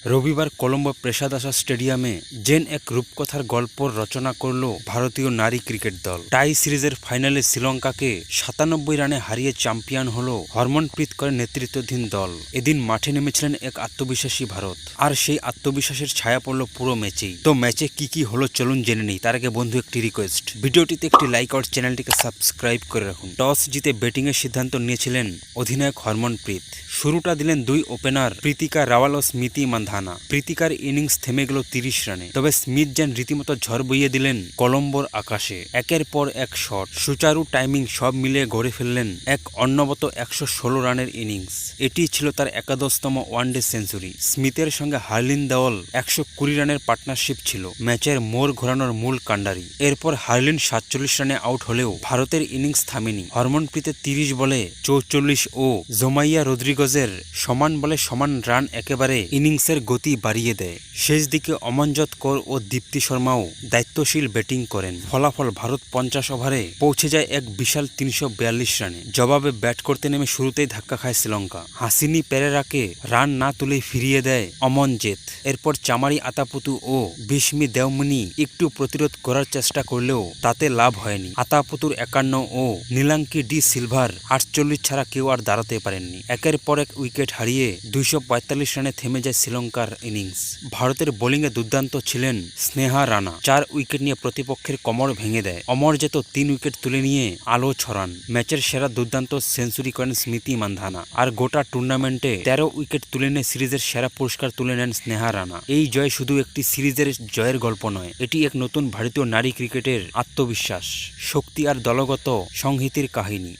রবিবার কলম্বো প্রেসাদাসা স্টেডিয়ামে জেন এক রূপকথার গল্প রচনা করল ভারতীয় নারী ক্রিকেট দল। টাই সিরিজের ফাইনালে শ্রীলঙ্কাকে সাতানব্বই রানে হারিয়ে চ্যাম্পিয়ন হল হরমনপ্রীত করে নেতৃত্বাধীন দল। এদিন মাঠে নেমেছিলেন এক আত্মবিশ্বাসী ভারত। আর সেই আত্মবিশ্বাসের ছায়া পড়ল পুরো ম্যাচেই। তো ম্যাচে কি কি হলো চলুন জেনে নিই। তার আগে বন্ধু একটি রিকোয়েস্ট ভিডিওটিতে একটি লাইক আর চ্যানেলটিকে সাবস্ক্রাইব করে রাখুন। টস জিতে ব্যাটিংয়ের সিদ্ধান্ত নিয়েছিলেন অধিনায়ক হরমনপ্রীত। শুরুটা দিলেন দুই ওপেনার প্রীতিকা রাওয়াল ও স্মৃতি মান্ধানা প্রীতিকার ইনিংস থেমে গেল তিরিশ রানে। তবে স্মিথ যেন রীতিমতো ঝড় বইয়ে দিলেন কলম্বোর আকাশে। একের পর এক শট। সুচারু টাইমিং সব মিলিয়ে গড়ে ফেললেন এক অন্নবত একশো ষোলো রানের ইনিংস। এটি ছিল তার একাদশতম ওয়ানডে সেঞ্চুরি। স্মিথের সঙ্গে হার্লিন দেওয়াল একশো কুড়ি রানের পার্টনারশিপ ছিল। ম্যাচের মোড় ঘোরানোর মূল কাণ্ডারি। এরপর হার্লিন সাতচল্লিশ রানে আউট হলেও ভারতের ইনিংস থামেনি। হরমনপ্রীতের তিরিশ বলে চৌচল্লিশ ও জোমাইয়া রদ্রিগজের সমান বলে সমান রান একেবারে ইনিংসের গতি বাড়িয়ে দেয়। শেষ দিকে অমনজত কর ও দীপ্তি শর্মাও দায়িত্বশীল ব্যাটিং করেন। ফলাফল ভারত পঞ্চাশ ওভারে পৌঁছে যায় এক বিশাল তিনশো বিয়াল্লিশ রানে। জবাবে ব্যাট করতে নেমে শুরুতেই ধাক্কা খায় শ্রীলঙ্কা। হাসিনি পেরেরাকে রান না তুলে ফিরিয়ে দেয় অমনজেত। এরপর চামারি আতাপুতু ও বিস্মি দেওমনি একটু প্রতিরোধ করার চেষ্টা করলেও তাতে লাভ হয়নি। আতাপুতুর একান্ন ও নীলাঙ্কি ডি সিলভার আটচল্লিশ ছাড়া কেউ আর দাঁড়াতে পারেননি। একের পর এক উইকেট হারিয়ে দুইশো পঁয়তাল্লিশ রানে থেমে যায় শ্রীলঙ্কার ইনিংস। ভারতের বোলিংয়ে দুর্দান্ত ছিলেন স্নেহা রানা। চার উইকেট নিয়ে প্রতিপক্ষের কমর ভেঙে দেয়। অমরজেত তিন উইকেট তুলে নিয়ে আলো ছড়ান। ম্যাচের সেরা দুর্দান্ত সেঞ্চুরি করেন স্মৃতি মান্ধানা। আর গোটা টুর্নামেন্টে তেরো উইকেট তুলে নিয়ে সিরিজের সেরা পুরস্কার তুলে নেন স্নেহা রানা। এই জয় শুধু একটি সিরিজের জয়ের গল্প নয়, এটি এক নতুন ভারতীয় নারী ক্রিকেটের আত্মবিশ্বাস, শক্তি আর দলগত সংহিতির কাহিনী।